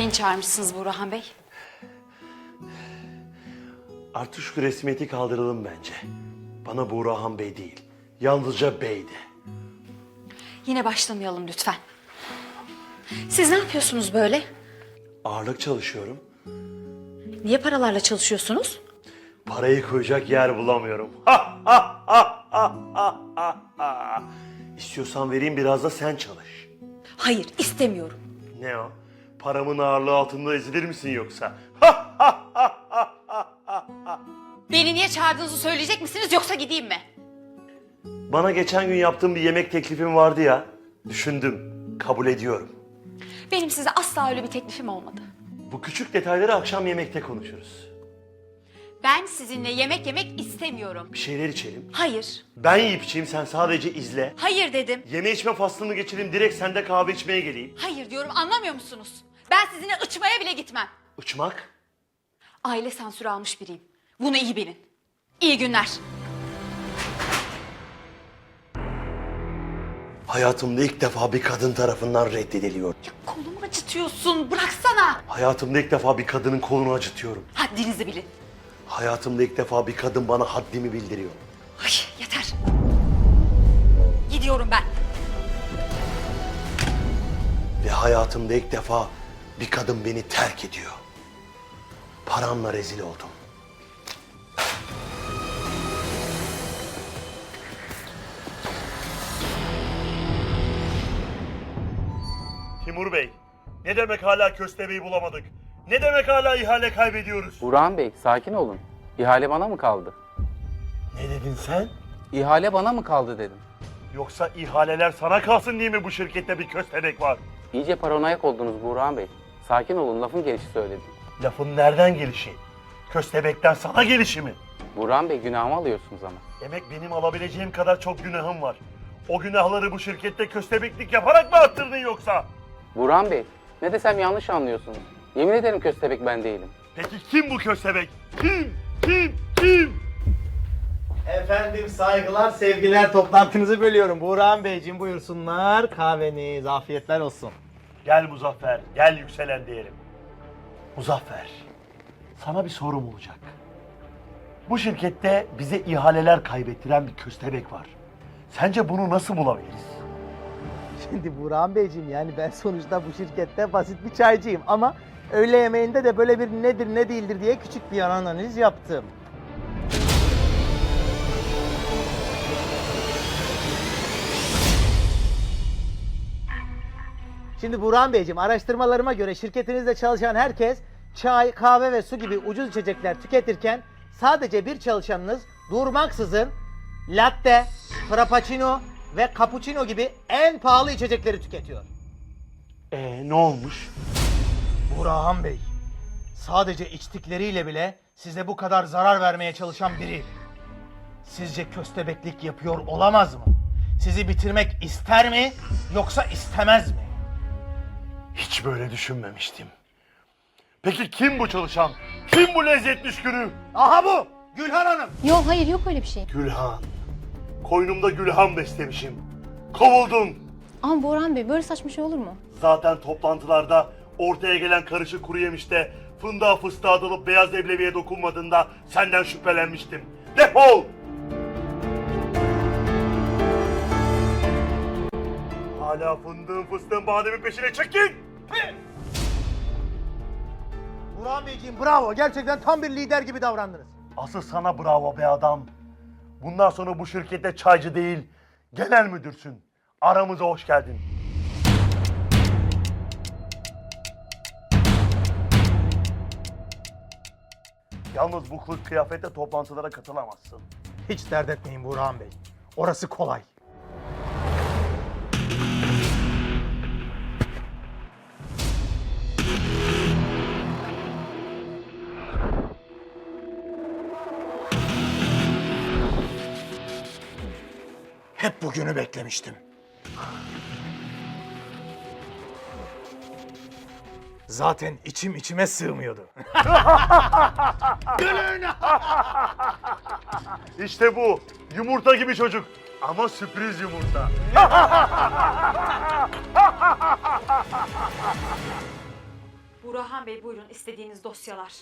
Beni çağırmışsınız Burhan Bey. Artık şu resmiyeti kaldıralım bence. Bana Burhan Bey değil, yalnızca Bey de. Yine başlamayalım lütfen. Siz ne yapıyorsunuz böyle? Ağırlık çalışıyorum. Niye paralarla çalışıyorsunuz? Parayı koyacak yer bulamıyorum. Ha, ha, ha, ha, ha, ha, ha. İstiyorsan vereyim biraz da sen çalış. Hayır, istemiyorum. Ne o? Paramın ağırlığı altında ezilir misin yoksa? Beni niye çağırdığınızı söyleyecek misiniz yoksa gideyim mi? Bana geçen gün yaptığım bir yemek teklifim vardı ya. Düşündüm, kabul ediyorum. Benim size asla öyle bir teklifim olmadı. Bu küçük detayları akşam yemekte konuşuruz. Ben sizinle yemek yemek istemiyorum. Bir şeyler içelim. Hayır. Ben yiyip içeyim, sen sadece izle. Hayır dedim. Yeme içme faslını geçireyim, direkt sende kahve içmeye geleyim. Hayır diyorum anlamıyor musunuz? Ben sizinle ıçmaya bile gitmem. Uçmak? Aile sansürü almış biriyim. Bunu iyi bilin. İyi günler. Hayatımda ilk defa bir kadın tarafından reddediliyor. Ya kolumu acıtıyorsun. Bıraksana. Hayatımda ilk defa bir kadının kolunu acıtıyorum. Haddinizi bilin. Hayatımda ilk defa bir kadın bana haddimi bildiriyor. Ay yeter. Gidiyorum ben. Ve hayatımda ilk defa bir kadın beni terk ediyor. Paramla rezil oldum. Timur Bey, ne demek hala köstebeği bulamadık? Ne demek hala ihale kaybediyoruz? Burhan Bey sakin olun. İhale bana mı kaldı? Ne dedin sen? İhale bana mı kaldı dedim. Yoksa ihaleler sana kalsın diye mi bu şirkette bir köstebek var? İyice paranoyak oldunuz Burhan Bey. Sakin olun lafın gelişi söyledim. Lafın nereden gelişi? Köstebekten sana gelişi mi? Burhan Bey günahımı alıyorsunuz ama. Demek benim alabileceğim kadar çok günahım var. O günahları bu şirkette köstebeklik yaparak mı attırdın yoksa? Burhan Bey ne desem yanlış anlıyorsunuz. Yemin ederim köstebek ben değilim. Peki kim bu köstebek? Kim? Kim? Kim? Efendim saygılar, sevgiler toplantınızı bölüyorum. Burhan Beyciğim buyursunlar. Kahveniz, afiyetler olsun. Gel Muzaffer, gel yükselen diyelim. Muzaffer, sana bir sorum olacak. Bu şirkette bize ihaleler kaybettiren bir köstebek var. Sence bunu nasıl bulabiliriz? Şimdi Burhan Beyciğim yani ben sonuçta bu şirkette basit bir çaycıyım ama öğle yemeğinde de böyle bir nedir ne değildir diye küçük bir analiz yaptım. Şimdi Burhan Beyciğim araştırmalarıma göre şirketinizde çalışan herkes çay, kahve ve su gibi ucuz içecekler tüketirken sadece bir çalışanınız durmaksızın latte, frappuccino ve cappuccino gibi en pahalı içecekleri tüketiyor. Ee, ne olmuş? Burhan Bey, sadece içtikleriyle bile size bu kadar zarar vermeye çalışan biri. Sizce köstebeklik yapıyor olamaz mı? Sizi bitirmek ister mi yoksa istemez mi? Hiç böyle düşünmemiştim. Peki kim bu çalışan? Kim bu lezzet düşkünü? Aha bu! Gülhan Hanım! Yok hayır yok öyle bir şey. Gülhan. Koynumda Gülhan beslemişim. Kovuldun. Ama Burhan Bey böyle saçma şey olur mu? Zaten toplantılarda ortaya gelen karışık kuru yemişte fındığa fıstığa dalıp beyaz leblebiye dokunmadığında senden şüphelenmiştim. Defol! Hala fındığın fıstığın bademin peşine çekin! Burhan Beyciğim bravo. Gerçekten tam bir lider gibi davrandınız. Asıl sana bravo be adam. Bundan sonra bu şirkette çaycı değil, genel müdürsün. Aramıza hoş geldin. Yalnız bu kılık kıyafetle toplantılara katılamazsın. Hiç dert etmeyin Burhan Bey. Orası kolay. Bugünü beklemiştim. Zaten içim içime sığmıyordu. İşte bu. Yumurta gibi çocuk. Ama sürpriz yumurta. Burhan Bey buyurun istediğiniz dosyalar.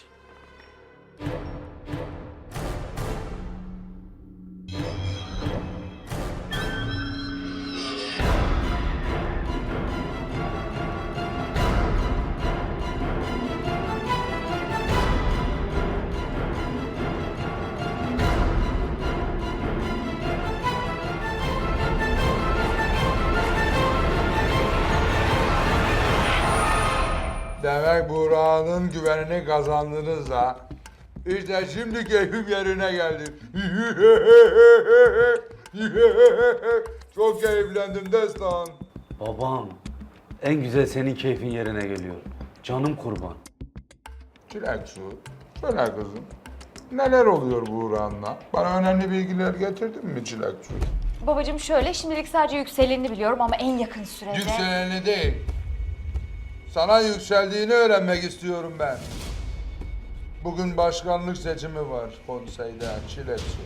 Demek Burak'ın güvenini kazandınız da. İşte şimdi keyfim yerine geldi. Çok keyiflendim Destan. Babam, en güzel senin keyfin yerine geliyor. Canım kurban. Çilek su. Söyle kızım. Neler oluyor Burak'ınla? Bana önemli bilgiler getirdin mi Çilek su? Babacığım şöyle şimdilik sadece yükselenini biliyorum ama en yakın sürede... Yükseleni değil. Sana yükseldiğini öğrenmek istiyorum ben. Bugün başkanlık seçimi var konseyde Çilek su.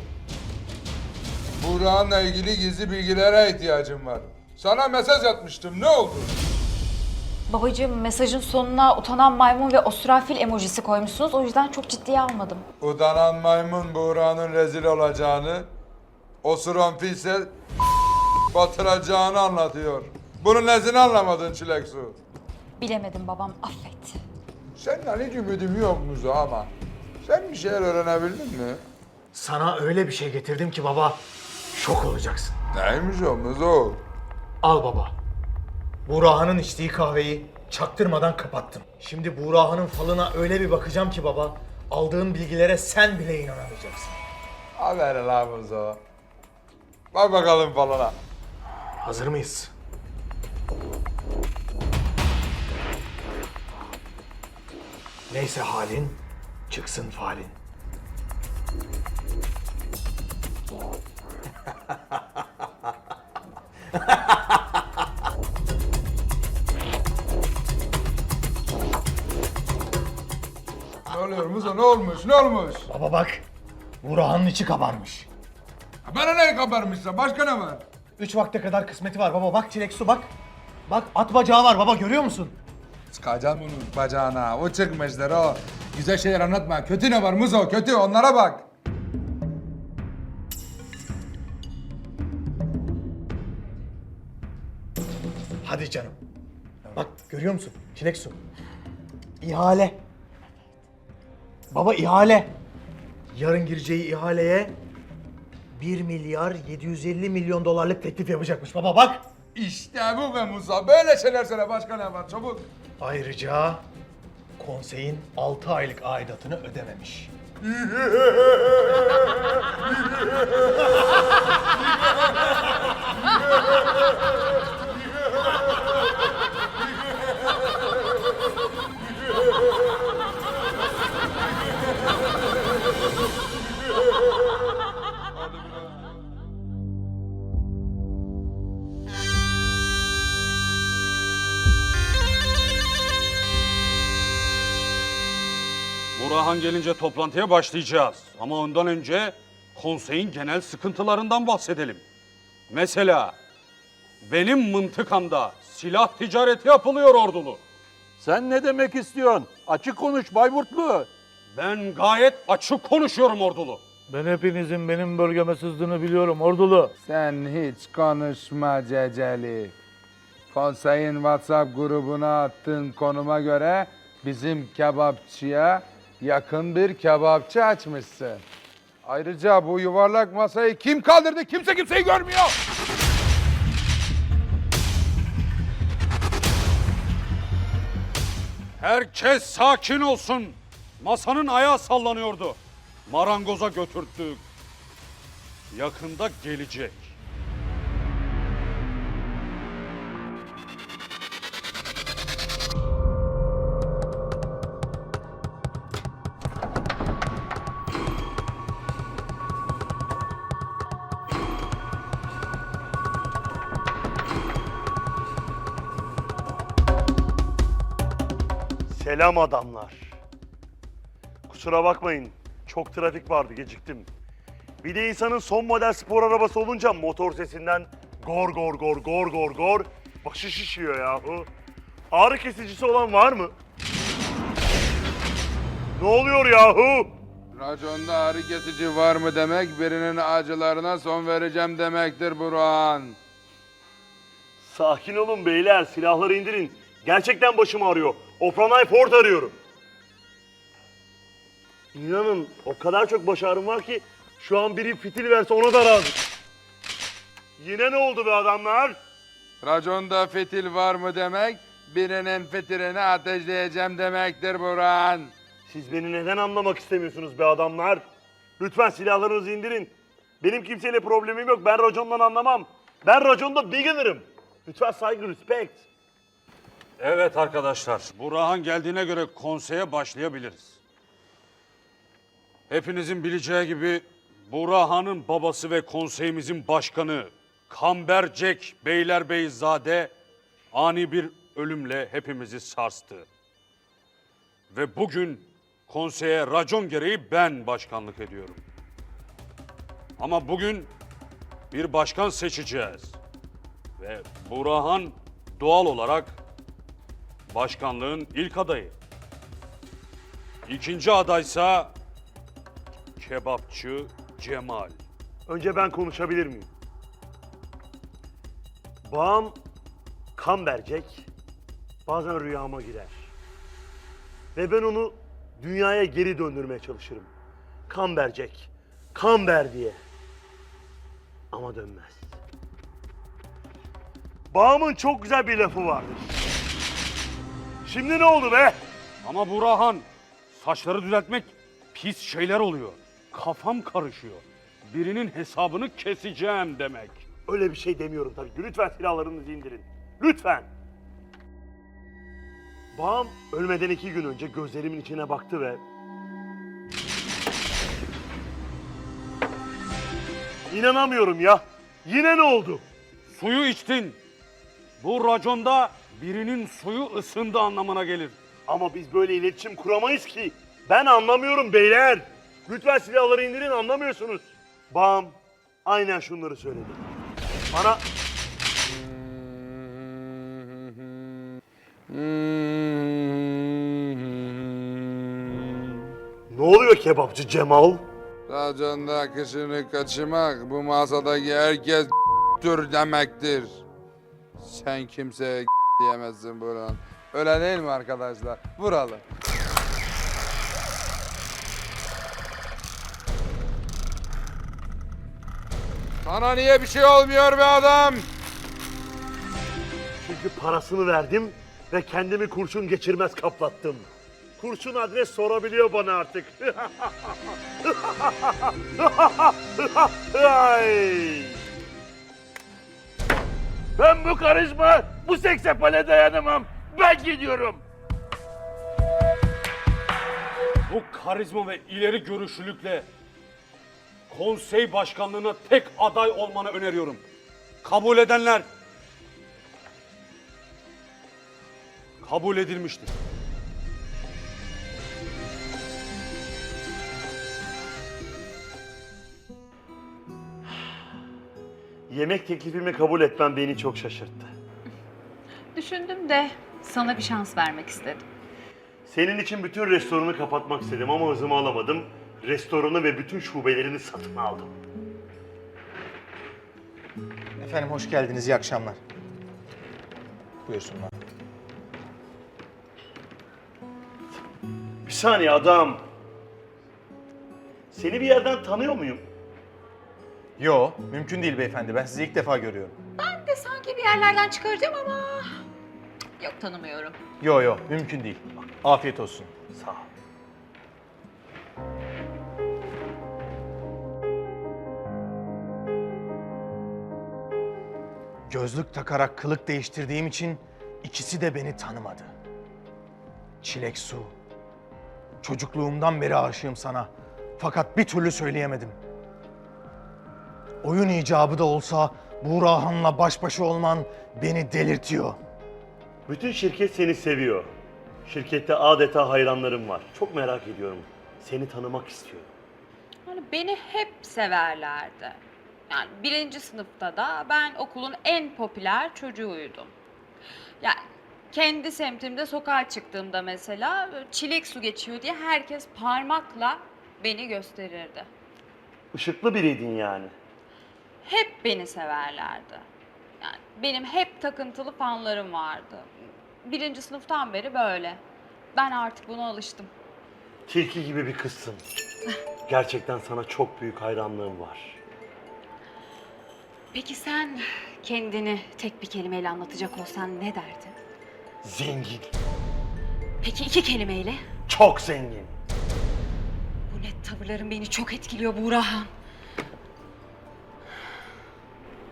Burak'ınla ilgili gizli bilgilere ihtiyacım var. Sana mesaj atmıştım. Ne oldu? Babacığım mesajın sonuna utanan maymun ve osurafil emojisi koymuşsunuz. O yüzden çok ciddiye almadım. Udanan maymun Buğra'nın rezil olacağını, osuran fil ise batıracağını anlatıyor. Bunun nesini anlamadın Çilek Su? Bilemedim babam affet. Senden hiç ümidim yok Muzo ama sen bir şeyler öğrenebildin mi? Sana öyle bir şey getirdim ki baba şok olacaksın. Neymiş o Muzo? Al baba. Buğra'nın içtiği kahveyi çaktırmadan kapattım. Şimdi Buğra'nın falına öyle bir bakacağım ki baba, aldığın bilgilere sen bile inanamayacaksın. Aferin la Muzo. Bak bakalım falana. Hazır mıyız? Neyse halin, çıksın falin. Ne oluyor Muzo ne olmuş ne olmuş? Baba bak, Buğra'nın içi kabarmış. Bana ne kabarmışsa başka ne var? Üç vakte kadar kısmeti var baba. Bak çilek su bak. Bak at bacağı var baba görüyor musun? Sıkacağım onun bacağına. O çıkmıştır o. Güzel şeyler anlatma. Kötü ne var Muzo? Kötü. Onlara bak. Hadi canım. Bak görüyor musun? Çilek su. İhale. Baba ihale. Yarın gireceği ihaleye 1 milyar 750 milyon dolarlık teklif yapacakmış baba bak. İşte bu be Musa. Böyle şeyler söyle. Başka ne var? Çabuk. Ayrıca konseyin 6 aylık aidatını ödememiş. Burhan gelince toplantıya başlayacağız. Ama ondan önce konseyin genel sıkıntılarından bahsedelim. Mesela benim mıntıkamda silah ticareti yapılıyor ordulu. Sen ne demek istiyorsun? Açık konuş Bayburtlu. Ben gayet açık konuşuyorum ordulu. Ben hepinizin benim bölgeme sızdığını biliyorum ordulu. Sen hiç konuşma Ceceli. Konseyin WhatsApp grubuna attığın konuma göre bizim kebapçıya yakın bir kebapçı açmışsın. Ayrıca bu yuvarlak masayı kim kaldırdı? Kimse kimseyi görmüyor. Herkes sakin olsun. Masanın ayağı sallanıyordu. Marangoza götürttük. Yakında gelecek. Selam adamlar. Kusura bakmayın. Çok trafik vardı geciktim. Bir de insanın son model spor arabası olunca motor sesinden gor gor gor gor gor gor başı şişiyor yahu. Ağrı kesicisi olan var mı? Ne oluyor yahu? Raconda ağrı kesici var mı demek, birinin acılarına son vereceğim demektir Burhan. Sakin olun beyler, silahları indirin. Gerçekten başım ağrıyor. Ofranay Ford arıyorum. İnanın o kadar çok baş ağrım var ki şu an biri fitil verse ona da razı. Yine ne oldu be adamlar? Raconda fitil var mı demek, birinin fitilini ateşleyeceğim demektir Burhan. Siz beni neden anlamak istemiyorsunuz be adamlar? Lütfen silahlarınızı indirin. Benim kimseyle problemim yok. Ben racondan anlamam. Ben raconda beginner'ım. Lütfen saygı, respect. Evet arkadaşlar, Burhan geldiğine göre konseye başlayabiliriz. Hepinizin bileceği gibi Burhan'ın babası ve konseyimizin başkanı Kamber Jack Beylerbeyzade ani bir ölümle hepimizi sarstı. Ve bugün konseye racon gereği ben başkanlık ediyorum. Ama bugün bir başkan seçeceğiz. Ve Burhan doğal olarak başkanlığın ilk adayı. İkinci adaysa kebapçı Cemal. Önce ben konuşabilir miyim? Bağım kan verecek. Bazen rüyama girer. Ve ben onu dünyaya geri döndürmeye çalışırım. Kan verecek. Kan ver diye. Ama dönmez. Bağımın çok güzel bir lafı vardır. Şimdi ne oldu be? Ama Burhan saçları düzeltmek pis şeyler oluyor. Kafam karışıyor. Birinin hesabını keseceğim demek. Öyle bir şey demiyorum tabii. Lütfen silahlarınızı indirin. Lütfen. Bağım ölmeden iki gün önce gözlerimin içine baktı ve... İnanamıyorum ya. Yine ne oldu? Suyu içtin. Bu raconda birinin suyu ısındı anlamına gelir. Ama biz böyle iletişim kuramayız ki. Ben anlamıyorum beyler. Lütfen silahları indirin anlamıyorsunuz. Bağım aynen şunları söyledi. Bana ne oluyor kebapçı Cemal? Raconda kışını kaçırmak bu masadaki herkes tür demektir. Sen kimseye diyemezsin Burhan. Öyle değil mi arkadaşlar? Vuralım. Sana niye bir şey olmuyor be adam? Çünkü parasını verdim ve kendimi kurşun geçirmez kaplattım. Kurşun adres sorabiliyor bana artık. Ay! Ben bu karizma, bu seksapale dayanamam. Ben gidiyorum. Bu karizma ve ileri görüşlülükle konsey başkanlığına tek aday olmanı öneriyorum. Kabul edenler kabul edilmiştir. Yemek teklifimi kabul etmen beni çok şaşırttı. Düşündüm de sana bir şans vermek istedim. Senin için bütün restoranı kapatmak istedim ama hızımı alamadım. Restoranı ve bütün şubelerini satın aldım. Efendim hoş geldiniz. İyi akşamlar. Buyursunlar. Bir saniye adam. Seni bir yerden tanıyor muyum? Yo, mümkün değil beyefendi. Ben sizi ilk defa görüyorum. Ben de sanki bir yerlerden çıkaracağım ama... Yok tanımıyorum. Yo yo, mümkün değil. Afiyet olsun. Sağ ol. Gözlük takarak kılık değiştirdiğim için ikisi de beni tanımadı. Çilek su. Çocukluğumdan beri aşığım sana. Fakat bir türlü söyleyemedim. Oyun icabı da olsa Buğrahan'la baş başa olman beni delirtiyor. Bütün şirket seni seviyor. Şirkette adeta hayranlarım var. Çok merak ediyorum. Seni tanımak istiyorum. Yani beni hep severlerdi. Yani birinci sınıfta da ben okulun en popüler çocuğuydum. Yani Kendi semtimde sokağa çıktığımda mesela çilek su geçiyor diye herkes parmakla beni gösterirdi. Işıklı biriydin yani. Hep beni severlerdi. Yani benim hep takıntılı fanlarım vardı. Birinci sınıftan beri böyle. Ben artık buna alıştım. Tilki gibi bir kızsın. Gerçekten sana çok büyük hayranlığım var. Peki sen kendini tek bir kelimeyle anlatacak olsan ne derdin? Zengin. Peki iki kelimeyle? Çok zengin. Bu net tavırların beni çok etkiliyor Buğrahan.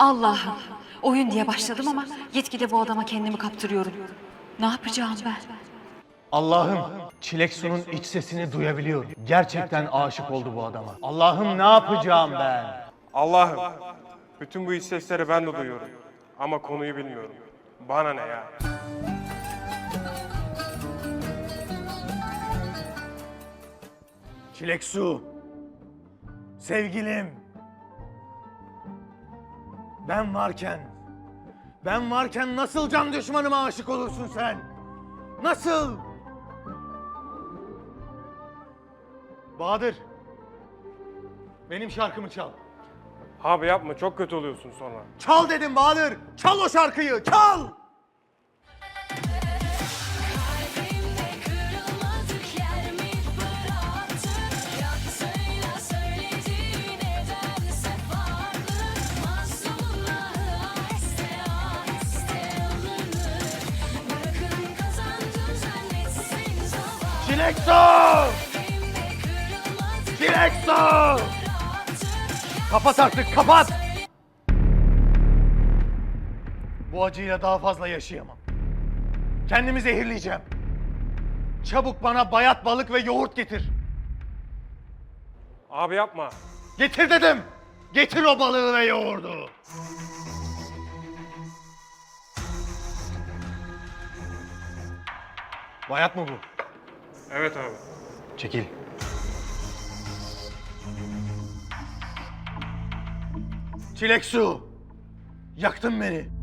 Allah'ım. Oyun diye başladım ama yetkide bu adama kendimi kaptırıyorum. Ne yapacağım ben? Allah'ım Çilek Su'nun iç sesini duyabiliyorum. Gerçekten aşık oldu bu adama. Allah'ım ne yapacağım ben? Allah'ım, bütün bu iç sesleri ben de duyuyorum. Ama konuyu bilmiyorum. Bana ne ya? Çilek su. Sevgilim. Ben varken, ben varken nasıl can düşmanıma aşık olursun sen? Nasıl? Bahadır. Benim şarkımı çal. Abi yapma, çok kötü oluyorsun sonra. Çal dedim Bahadır. Çal o şarkıyı. Çal. Çilek su! Kapat artık kapat! Bu acıyla daha fazla yaşayamam. Kendimi zehirleyeceğim. Çabuk bana bayat balık ve yoğurt getir. Abi yapma. Getir dedim. Getir o balığı ve yoğurdu. Bayat mı bu? Evet abi. Çekil. Çilek su. Yaktın beni.